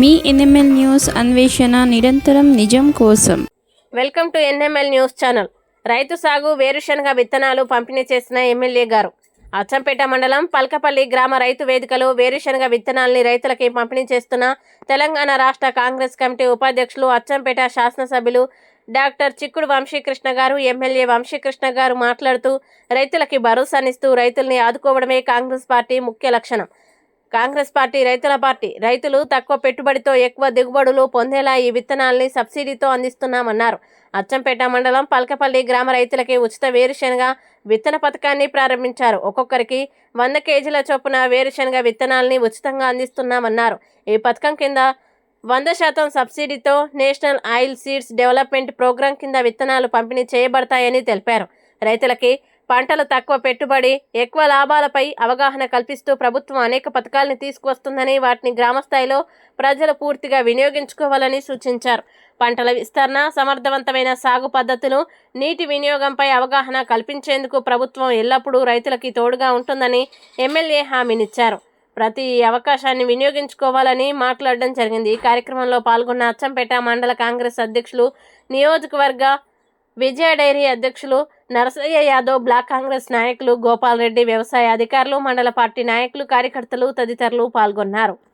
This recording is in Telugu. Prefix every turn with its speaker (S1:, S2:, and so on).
S1: మీ ఎన్ఎంఎల్ న్యూస్ అన్వేషణ నిరంతరం నిజం కోసం.
S2: Welcome to NML news channel. రైతు సాగు వేరుశనగ విత్తనాలు పంపిణీ చేసిన ఎమ్మెల్యే గారు. అచ్చంపేట మండలం పల్కపల్లి గ్రామ రైతు వేదికలో వేరుశనగ విత్తనాల్ని రైతులకి పంపిణీ చేస్తున్న తెలంగాణ రాష్ట్ర కాంగ్రెస్ కమిటీ ఉపాధ్యక్షులు అచ్చంపేట శాసనసభ్యులు డాక్టర్ చిక్కుడు వంశీకృష్ణ గారు ఎమ్మెల్యే వంశీకృష్ణ గారు మాట్లాడుతూ రైతులకి భరోసానిస్తూ రైతుల్ని ఆదుకోవడమే కాంగ్రెస్ పార్టీ ముఖ్య లక్షణం. కాంగ్రెస్ పార్టీ రైతుల పార్టీ. రైతులు తక్కువ పెట్టుబడితో ఎక్కువ దిగుబడులు పొందేలా ఈ విత్తనాల్ని సబ్సిడీతో అందిస్తున్నామన్నారు. అచ్చంపేట మండలం పల్కపల్లి గ్రామ రైతులకి ఉచిత వేరుశనగ విత్తన పథకాన్ని ప్రారంభించారు. ఒక్కొక్కరికి వంద కేజీల చొప్పున వేరుశనగ విత్తనాల్ని ఉచితంగా అందిస్తున్నామన్నారు. ఈ పథకం కింద వంద శాతం సబ్సిడీతో national oil seeds development programme కింద విత్తనాలు పంపిణీ చేయబడతాయని తెలిపారు. రైతులకి పంటలు తక్కువ పెట్టుబడి ఎక్కువ లాభాలపై అవగాహన కల్పిస్తూ ప్రభుత్వం అనేక పథకాలను తీసుకువస్తుందని వాటిని గ్రామస్థాయిలో ప్రజలు పూర్తిగా వినియోగించుకోవాలని సూచించారు. పంటల విస్తరణ సమర్థవంతమైన సాగు పద్ధతులు నీటి వినియోగంపై అవగాహన కల్పించేందుకు ప్రభుత్వం ఎల్లప్పుడూ రైతులకి తోడుగా ఉంటుందని ఎమ్మెల్యే హామీనిచ్చారు. ప్రతి అవకాశాన్ని వినియోగించుకోవాలని మాట్లాడడం జరిగింది. ఈ కార్యక్రమంలో పాల్గొన్న అచ్చంపేట మండల కాంగ్రెస్ అధ్యక్షులు నియోజకవర్గ విజయ డైరీ అధ్యక్షులు నరసయ్య యాదవ్ బ్లాక్ కాంగ్రెస్ నాయకులు గోపాల్ రెడ్డి వ్యవసాయ అధికారులు మండల పార్టీ నాయకులు కార్యకర్తలు తదితరులు పాల్గొన్నారు.